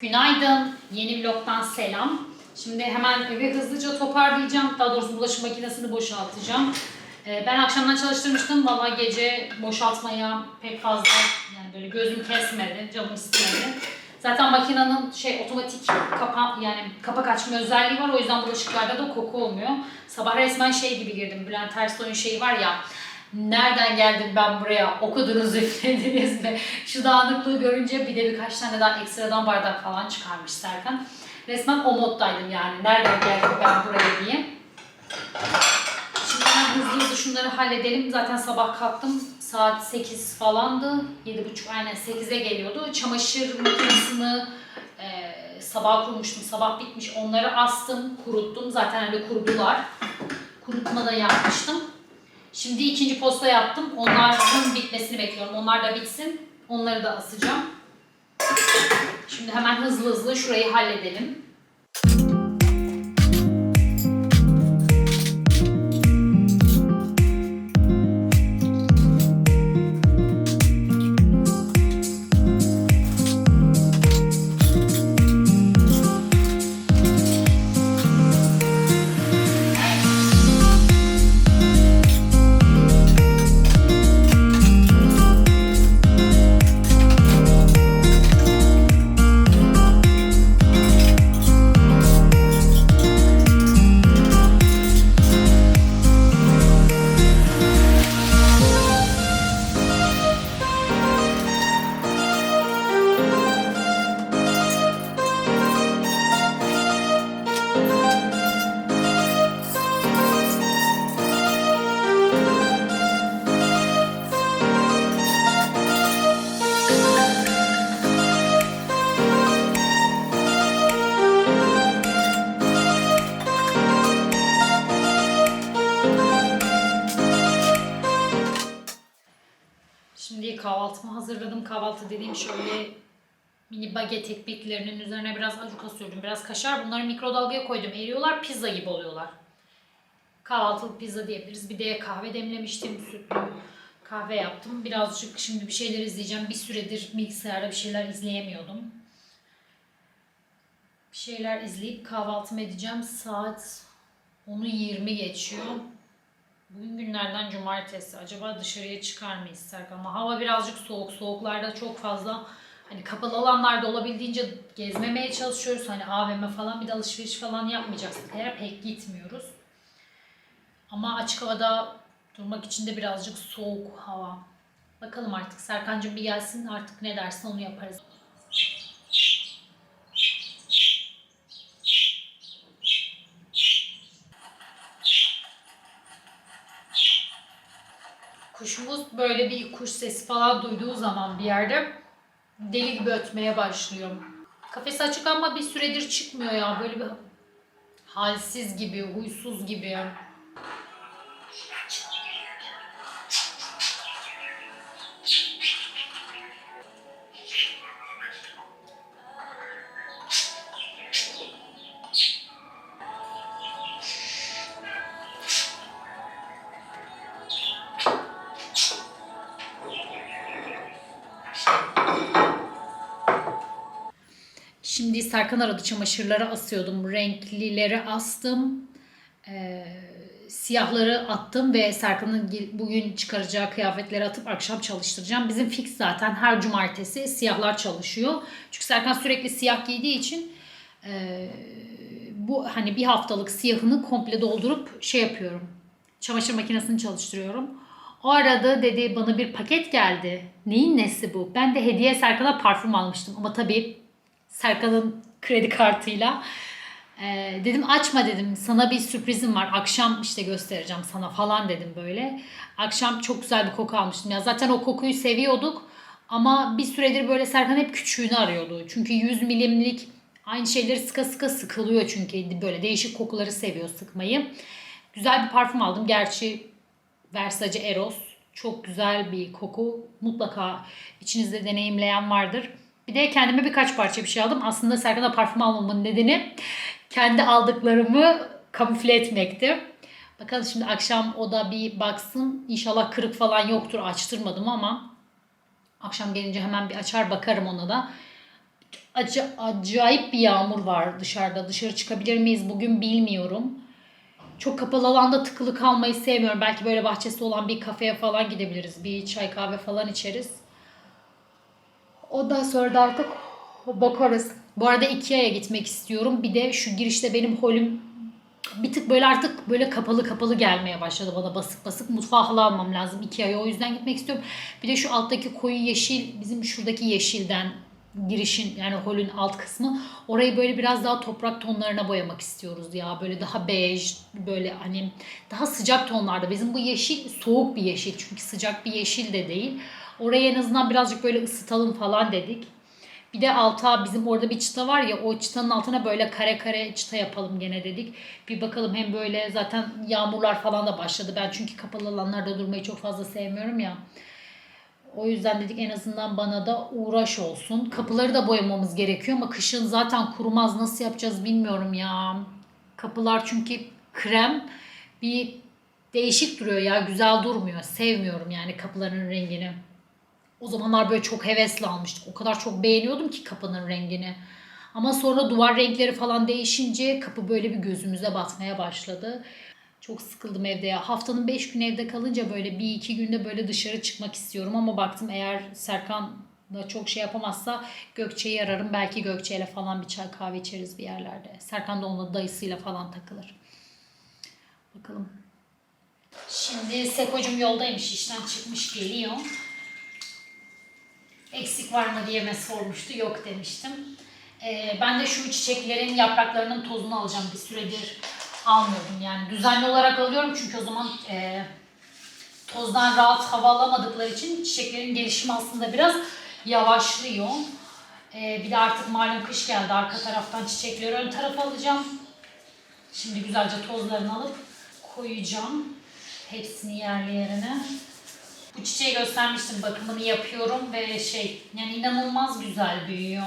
Günaydın. Yeni vlogdan selam. Şimdi hemen evi hızlıca toparlayacağım. Daha doğrusu bulaşık makinesini boşaltacağım. Ee, ben akşamdan çalıştırmıştım. Valla gece boşaltmaya pek fazla yani böyle gözüm kesmedi, canım istemedi. Zaten makinenin şey otomatik kapa yani kapak açma özelliği var. O yüzden bulaşıklarda da koku olmuyor. Sabah resmen şey gibi girdim. Bülent Ersoy'un şeyi var ya. Nereden geldim ben buraya? Okudunuz üflediniz mi? Şu dağınıklığı görünce bir de birkaç tane daha ekstradan bardak falan çıkarmış Serkan. Resmen o moddaydım yani. Nereden geldim ben buraya diye. Şimdi hemen hızlı hızlı şunları halledelim. Zaten sabah kalktım. Saat 8 falandı. 7.30 aynen 8'e geliyordu. Çamaşır makinesini e, sabah kurmuştum. Sabah bitmiş. Onları astım, kuruttum. Zaten öyle kurudular. Kurutma da yapmıştım. Şimdi ikinci posta yaptım. Onların bitmesini bekliyorum. Onlar da bitsin. Onları da asacağım. Şimdi hemen hızlı hızlı şurayı halledelim. Şimdi Kahvaltı dediğim şöyle mini baget ekmeklerinin üzerine biraz acuka sürdüm. Biraz kaşar. Bunları mikrodalgaya koydum. Eriyorlar. Pizza gibi oluyorlar. Kahvaltılık pizza diyebiliriz. Bir de kahve demlemiştim. Sütlü kahve yaptım. Birazcık şimdi bir şeyler izleyeceğim. Bir süredir bilgisayarda bir şeyler izleyemiyordum. Bir şeyler izleyip kahvaltımı edeceğim. Saat 10'u 20 geçiyor. Bugün günlerden cumartesi. Acaba dışarıya çıkar mıyız Serkan? Ama hava birazcık soğuk. Soğuklarda çok fazla hani kapalı alanlarda olabildiğince gezmemeye çalışıyoruz. Hani AVM falan bir de alışveriş falan yapmayacaksak eğer pek gitmiyoruz. Ama açık havada durmak için de birazcık soğuk hava. Bakalım artık Serkan'cığım bir gelsin artık ne dersin onu yaparız. Kuşumuz böyle bir kuş sesi falan duyduğu zaman bir yerde deli gibi ötmeye başlıyor. Kafesi açık ama bir süredir çıkmıyor ya. Böyle bir halsiz gibi, huysuz gibi. Serkan aradı çamaşırları asıyordum. Renklileri astım. Ee, siyahları attım ve Serkan'ın bugün çıkaracağı kıyafetleri atıp akşam çalıştıracağım. Bizim fix zaten her cumartesi siyahlar çalışıyor. Çünkü Serkan sürekli siyah giydiği için e, bu hani bir haftalık siyahını komple doldurup şey yapıyorum. Çamaşır makinesini çalıştırıyorum. O arada dedi bana bir paket geldi. Neyin nesi bu? Ben de hediye Serkan'a parfüm almıştım. Ama tabii Serkan'ın kredi kartıyla. Ee, dedim açma dedim sana bir sürprizim var akşam işte göstereceğim sana falan dedim böyle. Akşam çok güzel bir koku almıştım ya zaten o kokuyu seviyorduk ama bir süredir böyle Serkan hep küçüğünü arıyordu. Çünkü 100 milimlik aynı şeyleri sıka sıka sıkılıyor çünkü böyle değişik kokuları seviyor sıkmayı. Güzel bir parfüm aldım gerçi Versace Eros çok güzel bir koku mutlaka içinizde deneyimleyen vardır. Bir de kendime birkaç parça bir şey aldım. Aslında Serkan'a parfüm almamın nedeni kendi aldıklarımı kamufle etmekti. Bakalım şimdi akşam o da bir baksın. İnşallah kırık falan yoktur. Açtırmadım ama akşam gelince hemen bir açar bakarım ona da. Aca- acayip bir yağmur var dışarıda. Dışarı çıkabilir miyiz bugün bilmiyorum. Çok kapalı alanda tıkılı kalmayı sevmiyorum. Belki böyle bahçesi olan bir kafeye falan gidebiliriz. Bir çay kahve falan içeriz. Ondan sonra da artık bakarız. Bu arada Ikea'ya gitmek istiyorum. Bir de şu girişte benim holüm bir tık böyle artık böyle kapalı kapalı gelmeye başladı bana basık basık. Mutfağı halı almam lazım Ikea'ya o yüzden gitmek istiyorum. Bir de şu alttaki koyu yeşil bizim şuradaki yeşilden girişin yani holün alt kısmı orayı böyle biraz daha toprak tonlarına boyamak istiyoruz ya böyle daha bej böyle hani daha sıcak tonlarda bizim bu yeşil soğuk bir yeşil çünkü sıcak bir yeşil de değil orayı en azından birazcık böyle ısıtalım falan dedik bir de alta bizim orada bir çıta var ya o çıtanın altına böyle kare kare çıta yapalım gene dedik. Bir bakalım hem böyle zaten yağmurlar falan da başladı. Ben çünkü kapalı alanlarda durmayı çok fazla sevmiyorum ya. O yüzden dedik en azından bana da uğraş olsun. Kapıları da boyamamız gerekiyor ama kışın zaten kurumaz nasıl yapacağız bilmiyorum ya. Kapılar çünkü krem bir değişik duruyor ya güzel durmuyor. Sevmiyorum yani kapıların rengini. O zamanlar böyle çok hevesle almıştık. O kadar çok beğeniyordum ki kapının rengini. Ama sonra duvar renkleri falan değişince kapı böyle bir gözümüze batmaya başladı. Çok sıkıldım evde ya. Haftanın 5 gün evde kalınca böyle bir iki günde böyle dışarı çıkmak istiyorum. Ama baktım eğer Serkan da çok şey yapamazsa Gökçe'yi ararım. Belki Gökçe'yle falan bir çay kahve içeriz bir yerlerde. Serkan da onunla dayısıyla falan takılır. Bakalım. Şimdi Seko'cum yoldaymış. işten çıkmış geliyor eksik var mı diye sormuştu. Yok demiştim. Ee, ben de şu çiçeklerin yapraklarının tozunu alacağım. Bir süredir almıyordum. Yani düzenli olarak alıyorum çünkü o zaman e, tozdan rahat hava alamadıkları için çiçeklerin gelişimi aslında biraz yavaşlıyor. Ee, bir de artık malum kış geldi. Arka taraftan çiçekleri ön tarafa alacağım. Şimdi güzelce tozlarını alıp koyacağım. Hepsini yerli yerine. Bu çiçeği göstermiştim bakımını yapıyorum ve şey yani inanılmaz güzel büyüyor.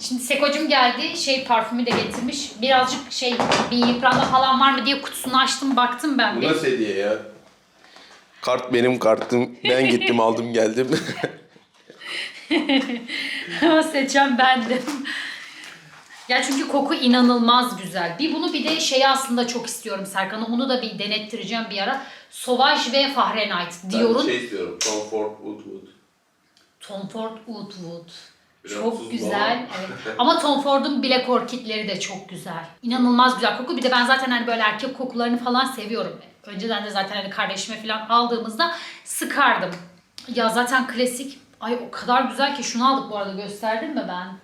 Şimdi Seko'cum geldi. Şey parfümü de getirmiş. Birazcık şey bir yıpranma falan var mı diye kutusunu açtım baktım ben Bu bir. nasıl hediye ya? Kart benim kartım. Ben gittim aldım geldim. Seçen bendim. Ya çünkü koku inanılmaz güzel. Bir bunu bir de şeyi aslında çok istiyorum Serkan'a. Onu da bir denettireceğim bir ara. Sauvage ve Fahrenheit. Ben şey istiyorum. Comfort Woodwood. Tom Ford Woodwood. Biraz çok güzel. Evet. Ama Tom Ford'un Black Orchid'leri de çok güzel. İnanılmaz güzel koku. Bir de ben zaten hani böyle erkek kokularını falan seviyorum. Önceden de zaten hani kardeşime falan aldığımızda sıkardım. Ya zaten klasik. Ay o kadar güzel ki şunu aldık bu arada gösterdim mi ben?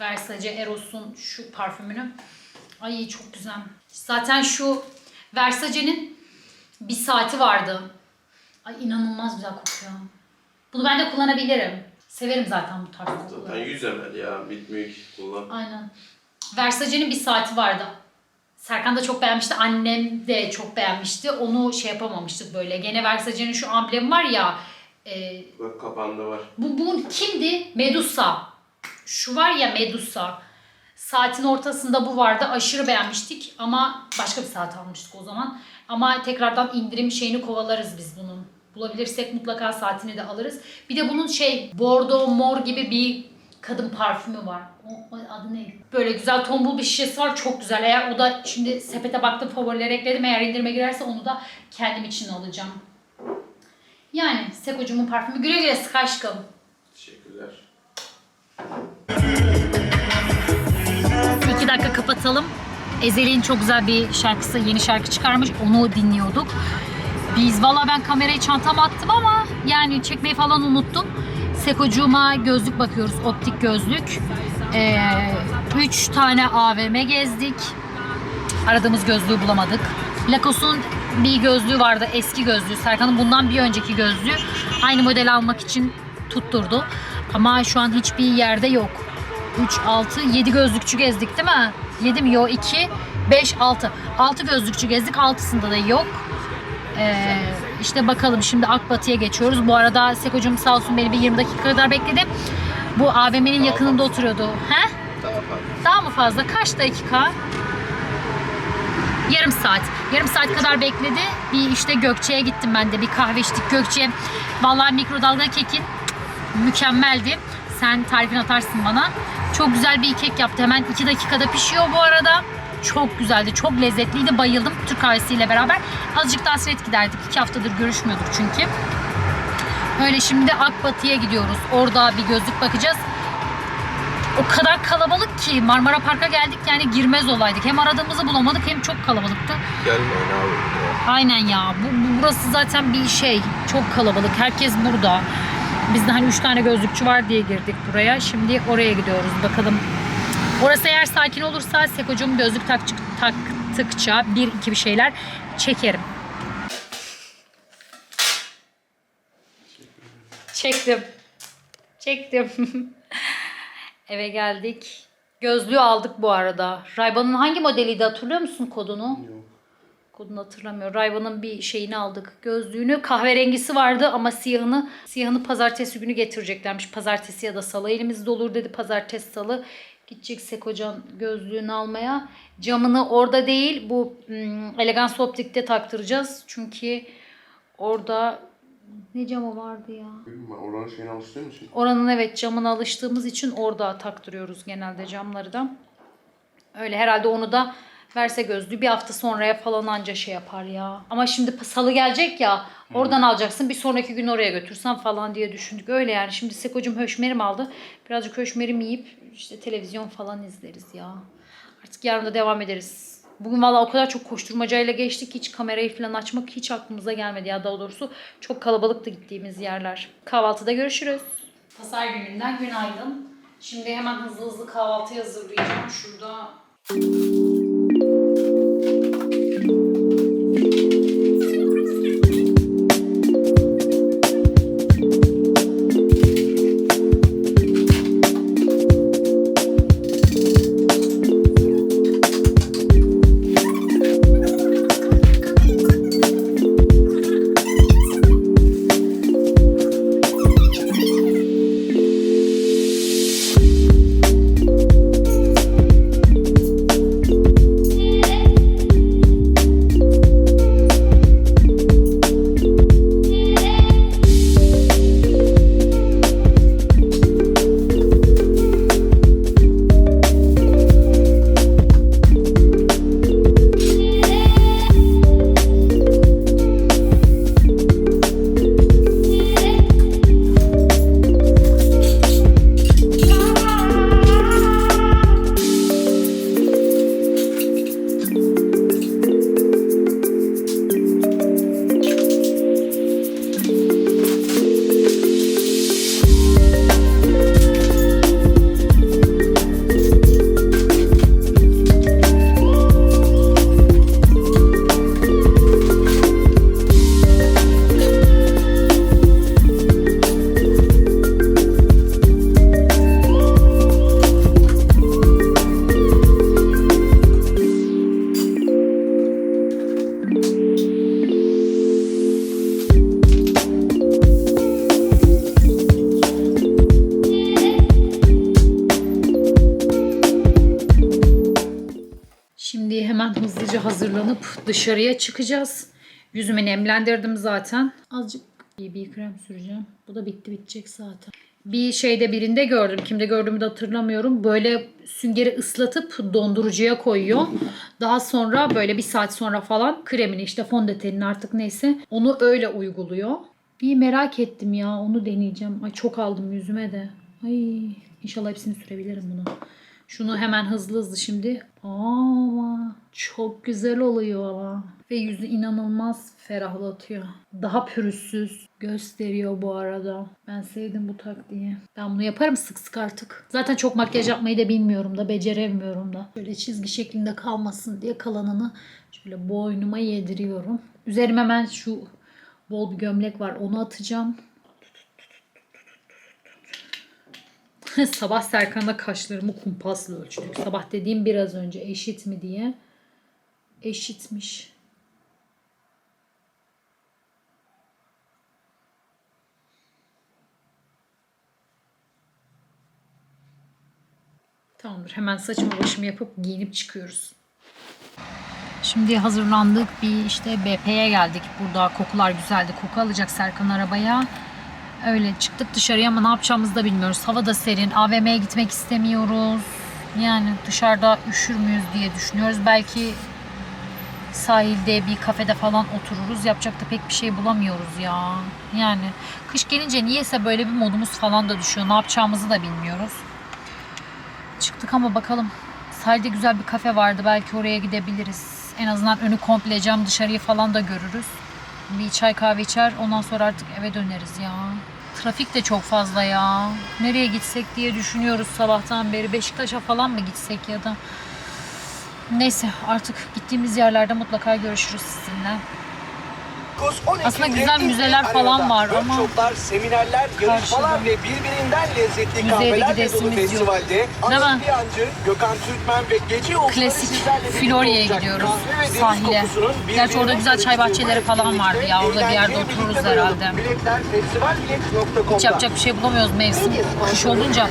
Versace Eros'un şu parfümünü. Ay çok güzel. Zaten şu Versace'nin bir saati vardı. Ay inanılmaz güzel kokuyor. Bunu ben de kullanabilirim. Severim zaten bu tarz Zaten kokuları. 100 ml ya. Bitmiyor ki kullan. Aynen. Versace'nin bir saati vardı. Serkan da çok beğenmişti. Annem de çok beğenmişti. Onu şey yapamamıştık böyle. Gene Versace'nin şu amblemi var ya. e, Bak kapağında var. bu, bu kimdi? Medusa. Şu var ya Medusa. Saatin ortasında bu vardı. Aşırı beğenmiştik ama başka bir saat almıştık o zaman. Ama tekrardan indirim şeyini kovalarız biz bunun. Bulabilirsek mutlaka saatini de alırız. Bir de bunun şey bordo mor gibi bir kadın parfümü var. O, o adı ne? Böyle güzel tombul bir şişesi var. Çok güzel. Eğer o da şimdi sepete baktım favorilere ekledim. Eğer indirime girerse onu da kendim için alacağım. Yani Sekocuğumun parfümü. Güle güle sık aşkım. Teşekkürler. iki dakika kapatalım. Ezel'in çok güzel bir şarkısı, yeni şarkı çıkarmış. Onu dinliyorduk. Biz valla ben kamerayı çantama attım ama yani çekmeyi falan unuttum. Sekocuğuma gözlük bakıyoruz, optik gözlük. Ee, üç tane AVM gezdik. Aradığımız gözlüğü bulamadık. Lacoste'un bir gözlüğü vardı, eski gözlüğü. Serkan'ın bundan bir önceki gözlüğü. Aynı model almak için tutturdu. Ama şu an hiçbir yerde yok. 3, 6, 7 gözlükçü gezdik değil mi? 7 mi? Yok 2, 5, 6. 6 gözlükçü gezdik. 6'sında da yok. Ee, işte bakalım şimdi Akbatı'ya geçiyoruz. Bu arada Seko'cum sağ olsun beni bir 20 dakika kadar bekledi. Bu AVM'nin yakınında oturuyordu. He? Daha fazla. Daha mı fazla? Kaç dakika? Yarım saat. Yarım saat kadar bekledi. Bir işte Gökçe'ye gittim ben de. Bir kahve içtik Gökçe. Vallahi mikrodalga kekin mükemmeldi. Sen tarifini atarsın bana. Çok güzel bir kek yaptı. Hemen 2 dakikada pişiyor bu arada. Çok güzeldi. Çok lezzetliydi. Bayıldım Türk kahvesiyle beraber. Azıcık da hasret giderdik. 2 haftadır görüşmüyorduk çünkü. Öyle şimdi Akbatı'ya gidiyoruz. Orada bir gözlük bakacağız. O kadar kalabalık ki Marmara Park'a geldik yani girmez olaydık. Hem aradığımızı bulamadık hem çok kalabalıktı. Gelmeyin abi. Aynen ya. Bu, bu- burası zaten bir şey. Çok kalabalık. Herkes burada. Biz de hani 3 tane gözlükçü var diye girdik buraya. Şimdi oraya gidiyoruz. Bakalım. Orası eğer sakin olursa Sekocuğum gözlük tak, taktıkça bir iki bir şeyler çekerim. Çektim. Çektim. Eve geldik. Gözlüğü aldık bu arada. Rayban'ın hangi modeliydi hatırlıyor musun kodunu? Kodunu hatırlamıyorum. Rayban'ın bir şeyini aldık. Gözlüğünü kahverengisi vardı ama siyahını siyahını pazartesi günü getireceklermiş. Pazartesi ya da salı elimizde olur dedi. Pazartesi salı gideceksek hocam gözlüğünü almaya. Camını orada değil bu hmm, elegans optikte taktıracağız. Çünkü orada ne camı vardı ya? Oranın şeyine alıştığım için. Oranın evet camına alıştığımız için orada taktırıyoruz genelde camları da. Öyle herhalde onu da verse gözlüğü bir hafta sonraya falan anca şey yapar ya. Ama şimdi salı gelecek ya oradan alacaksın bir sonraki gün oraya götürsen falan diye düşündük. Öyle yani şimdi Seko'cum höşmerim aldı. Birazcık höşmerim yiyip işte televizyon falan izleriz ya. Artık yarın da devam ederiz. Bugün valla o kadar çok koşturmacayla geçtik ki hiç kamerayı falan açmak hiç aklımıza gelmedi ya daha doğrusu çok kalabalıktı gittiğimiz yerler. Kahvaltıda görüşürüz. Pazar gününden günaydın. Şimdi hemen hızlı hızlı kahvaltı hazırlayacağım. Şurada dışarıya çıkacağız. Yüzümü nemlendirdim zaten. Azıcık BB krem süreceğim. Bu da bitti bitecek zaten. Bir şeyde birinde gördüm. Kimde gördüğümü de hatırlamıyorum. Böyle süngeri ıslatıp dondurucuya koyuyor. Daha sonra böyle bir saat sonra falan kremini işte fondötenini artık neyse onu öyle uyguluyor. Bir merak ettim ya onu deneyeceğim. Ay çok aldım yüzüme de. Ay inşallah hepsini sürebilirim bunu. Şunu hemen hızlı hızlı şimdi. Ama çok güzel oluyor ama. Ve yüzü inanılmaz ferahlatıyor. Daha pürüzsüz gösteriyor bu arada. Ben sevdim bu taktiği. Ben bunu yaparım sık sık artık. Zaten çok makyaj yapmayı da bilmiyorum da beceremiyorum da. Böyle çizgi şeklinde kalmasın diye kalanını şöyle boynuma yediriyorum. Üzerime hemen şu bol bir gömlek var onu atacağım. Sabah Serkan'da kaşlarımı kumpasla ölçtük. Sabah dediğim biraz önce eşit mi diye. Eşitmiş. Tamamdır. Hemen saçımı başımı yapıp giyinip çıkıyoruz. Şimdi hazırlandık. Bir işte BP'ye geldik. Burada kokular güzeldi. Koku alacak Serkan arabaya. Öyle çıktık dışarıya ama ne yapacağımızı da bilmiyoruz. Hava da serin. AVM'ye gitmek istemiyoruz. Yani dışarıda üşür müyüz diye düşünüyoruz. Belki sahilde bir kafede falan otururuz. Yapacak da pek bir şey bulamıyoruz ya. Yani kış gelince niyeyse böyle bir modumuz falan da düşüyor. Ne yapacağımızı da bilmiyoruz. Çıktık ama bakalım. Sahilde güzel bir kafe vardı. Belki oraya gidebiliriz. En azından önü komple cam dışarıyı falan da görürüz. Bir çay kahve içer. Ondan sonra artık eve döneriz ya. Trafik de çok fazla ya. Nereye gitsek diye düşünüyoruz sabahtan beri. Beşiktaş'a falan mı gitsek ya da. Neyse artık gittiğimiz yerlerde mutlaka görüşürüz sizinle. Aslında güzel müzeler falan var ama Workshoplar, seminerler, yarışmalar ve birbirinden lezzetli Müzeye de kahvelerle dolu gidesimiz yok. festivalde Değil mi? Anıl Piyancı, Gökhan Türkmen ve gece yolcuları Klasik sizlerle birlikte Florya'ya olacak. gidiyoruz Kahve ve deniz sahile. kokusunun Gerçi orada güzel çay bahçeleri falan vardı ya. Orada bir yerde eğlenceye otururuz birlikte doyalım. herhalde. Biletler festivalbilet.com'da. Hiç yapacak bir şey bulamıyoruz mevsim. Kış olunca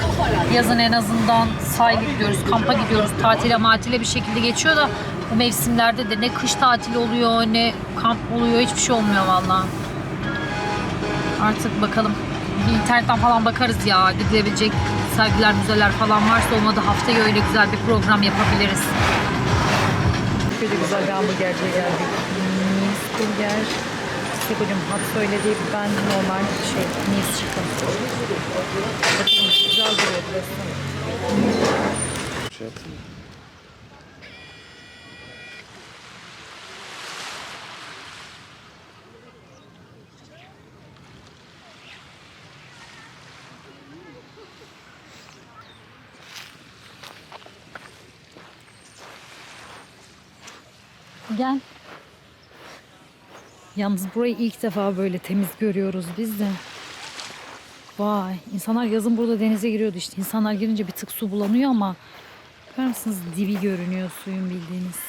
yazın en azından sahile gidiyoruz, kampa gidiyoruz. Tatile matile bir şekilde geçiyor da bu mevsimlerde de ne kış tatili oluyor ne kamp oluyor hiçbir şey olmuyor vallahi. Artık bakalım. Bir internetten falan bakarız ya. Gidilebilecek sergiler, müzeler falan varsa olmadı haftaya öyle güzel bir program yapabiliriz. Şöyle güzel bir hamburgerciye geldik. Nice Burger. Seko'cum hat söyledi. Ben normal şey Nice çıktım. Bakın güzel duruyor burası. Şey yapayım Gel. Yalnız burayı ilk defa böyle temiz görüyoruz biz de. Vay. insanlar yazın burada denize giriyordu işte. İnsanlar girince bir tık su bulanıyor ama bakar mısınız dibi görünüyor suyun bildiğiniz.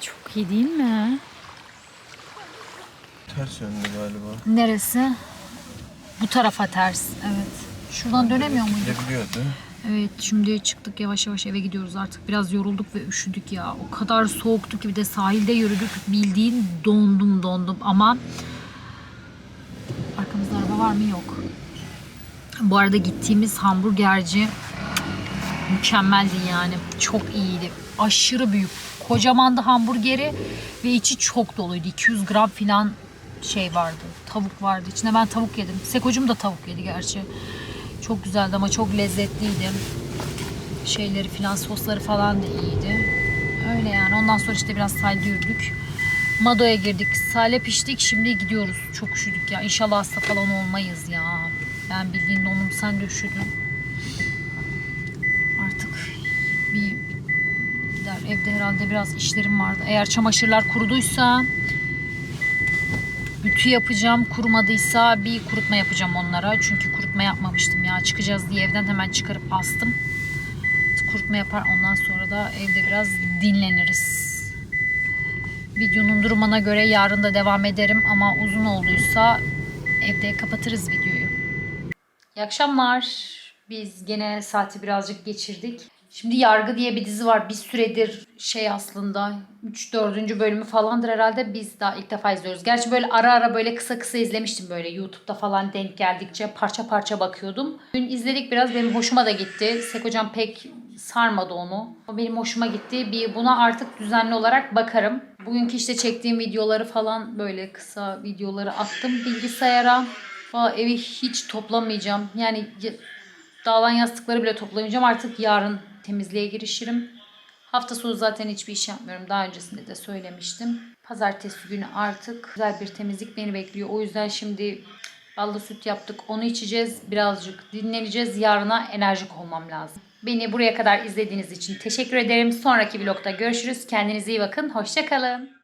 Çok iyi değil mi? Ters yönlü galiba. Neresi? Bu tarafa ters. Evet. Şuradan dönemiyor muyduk? Gidebiliyordu. Evet şimdi çıktık yavaş yavaş eve gidiyoruz artık. Biraz yorulduk ve üşüdük ya. O kadar soğuktu ki bir de sahilde yürüdük. Bildiğin dondum dondum ama arkamızda araba var mı? Yok. Bu arada gittiğimiz hamburgerci mükemmeldi yani. Çok iyiydi. Aşırı büyük. Kocamandı hamburgeri ve içi çok doluydu. 200 gram falan şey vardı. Tavuk vardı. İçinde ben tavuk yedim. Sekocuğum da tavuk yedi gerçi. Çok güzeldi ama çok lezzetliydi. Şeyleri filan sosları falan da iyiydi. Öyle yani. Ondan sonra işte biraz sahilde yürüdük. Mado'ya girdik. Sahile piştik. Şimdi gidiyoruz. Çok üşüdük ya. İnşallah hasta falan olmayız ya. Ben bildiğin donum sen de üşüdün. Artık bir gider. Evde herhalde biraz işlerim vardı. Eğer çamaşırlar kuruduysa Ütü yapacağım. Kurumadıysa bir kurutma yapacağım onlara. Çünkü kurutma yapmamıştım ya. Çıkacağız diye evden hemen çıkarıp astım. Kurutma yapar. Ondan sonra da evde biraz dinleniriz. Videonun durumuna göre yarın da devam ederim. Ama uzun olduysa evde kapatırız videoyu. İyi akşamlar. Biz gene saati birazcık geçirdik. Şimdi Yargı diye bir dizi var. Bir süredir şey aslında 3-4. bölümü falandır herhalde. Biz daha ilk defa izliyoruz. Gerçi böyle ara ara böyle kısa kısa izlemiştim böyle YouTube'da falan denk geldikçe parça parça bakıyordum. Dün izledik biraz benim hoşuma da gitti. Sek hocam pek sarmadı onu. O benim hoşuma gitti. Bir buna artık düzenli olarak bakarım. Bugünkü işte çektiğim videoları falan böyle kısa videoları attım bilgisayara. Valla evi hiç toplamayacağım. Yani dağılan yastıkları bile toplamayacağım. Artık yarın temizliğe girişirim. Hafta sonu zaten hiçbir iş yapmıyorum. Daha öncesinde de söylemiştim. Pazartesi günü artık güzel bir temizlik beni bekliyor. O yüzden şimdi ballı süt yaptık. Onu içeceğiz. Birazcık dinleneceğiz. Yarına enerjik olmam lazım. Beni buraya kadar izlediğiniz için teşekkür ederim. Sonraki vlogda görüşürüz. Kendinize iyi bakın. Hoşçakalın.